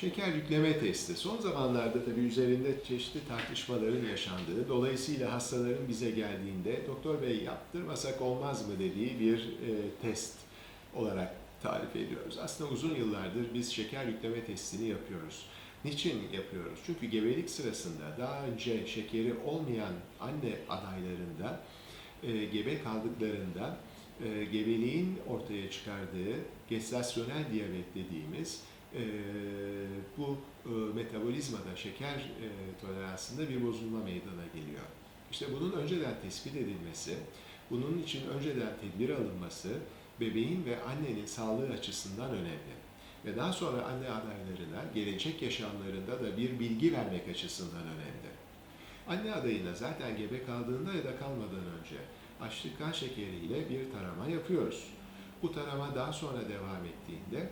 Şeker yükleme testi. Son zamanlarda tabii üzerinde çeşitli tartışmaların yaşandığı, dolayısıyla hastaların bize geldiğinde doktor bey yaptırmasak olmaz mı dediği bir e, test olarak tarif ediyoruz. Aslında uzun yıllardır biz şeker yükleme testini yapıyoruz. Niçin yapıyoruz? Çünkü gebelik sırasında daha önce şekeri olmayan anne adaylarında e, gebe kaldıklarında e, gebeliğin ortaya çıkardığı gestasyonel diyabet dediğimiz e, bu e, metabolizmada şeker e, toleransında bir bozulma meydana geliyor. İşte bunun önceden tespit edilmesi, bunun için önceden tedbir alınması bebeğin ve annenin sağlığı açısından önemli. Ve daha sonra anne adaylarına gelecek yaşamlarında da bir bilgi vermek açısından önemli. Anne adayına zaten gebe kaldığında ya da kalmadan önce açlık kan şekeriyle bir tarama yapıyoruz. Bu tarama daha sonra devam ettiğinde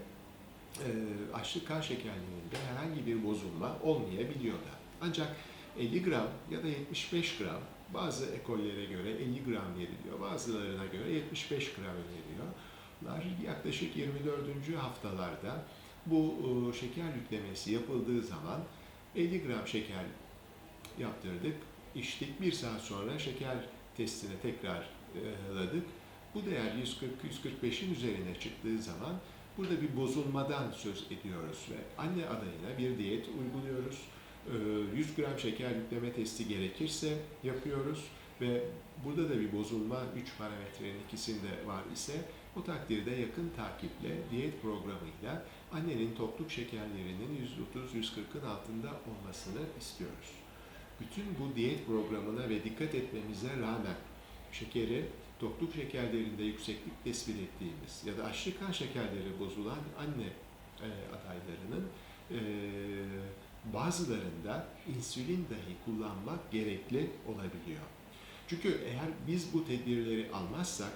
açlık kan şekerlerinde herhangi bir bozulma olmayabiliyor da. Ancak 50 gram ya da 75 gram bazı ekollere göre 50 gram veriliyor, bazılarına göre 75 gram veriliyor. Yaklaşık 24. haftalarda bu e, şeker yüklemesi yapıldığı zaman 50 gram şeker yaptırdık, içtik. Bir saat sonra şeker testine tekrar ladık. Bu değer 140-145'in üzerine çıktığı zaman burada bir bozulmadan söz ediyoruz ve anne adayına bir diyet uyguluyoruz. Ee, 100 gram şeker yükleme testi gerekirse yapıyoruz ve burada da bir bozulma 3 parametrenin ikisinde var ise o takdirde yakın takiple diyet programıyla annenin tokluk şekerlerinin %30-140'ın altında olmasını istiyoruz. Bütün bu diyet programına ve dikkat etmemize rağmen şekeri tokluk şekerlerinde yükseklik tespit ettiğimiz ya da açlık kan şekerleri bozulan anne e, adaylarının e, bazılarında insülin dahi kullanmak gerekli olabiliyor. Çünkü eğer biz bu tedbirleri almazsak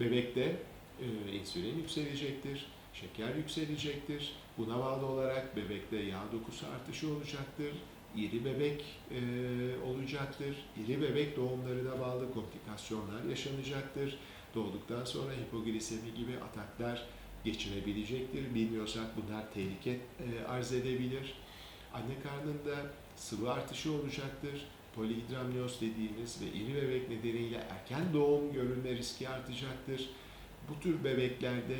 bebekte e, insülin yükselecektir, şeker yükselecektir. Buna bağlı olarak bebekte yağ dokusu artışı olacaktır, iri bebek e, olacaktır. İri bebek doğumlarına bağlı komplikasyonlar yaşanacaktır. Doğduktan sonra hipoglisemi gibi ataklar geçirebilecektir. Bilmiyorsak bunlar tehlike e, arz edebilir. Anne karnında sıvı artışı olacaktır. Polihidramnios dediğimiz ve iri bebek nedeniyle erken doğum görülme riski artacaktır. Bu tür bebeklerde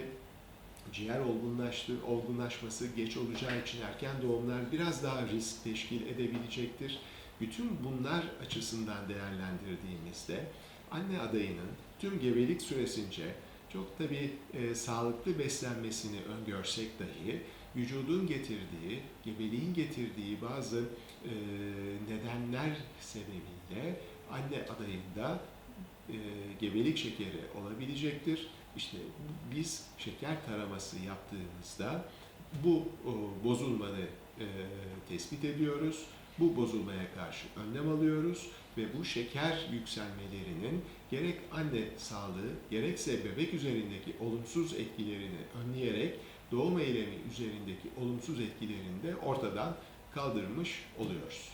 ciğer olgunlaştı, olgunlaşması geç olacağı için erken doğumlar biraz daha risk teşkil edebilecektir. Bütün bunlar açısından değerlendirdiğimizde anne adayının tüm gebelik süresince çok tabii e, sağlıklı beslenmesini öngörsek dahi vücudun getirdiği, gebeliğin getirdiği bazı e, nedenler sebebiyle anne adayında e, gebelik şekeri olabilecektir. İşte biz şeker taraması yaptığımızda bu o, bozulmayı e, tespit ediyoruz. Bu bozulmaya karşı önlem alıyoruz ve bu şeker yükselmelerinin gerek anne sağlığı gerekse bebek üzerindeki olumsuz etkilerini önleyerek doğum eylemi üzerindeki olumsuz etkilerini de ortadan kaldırmış oluyoruz.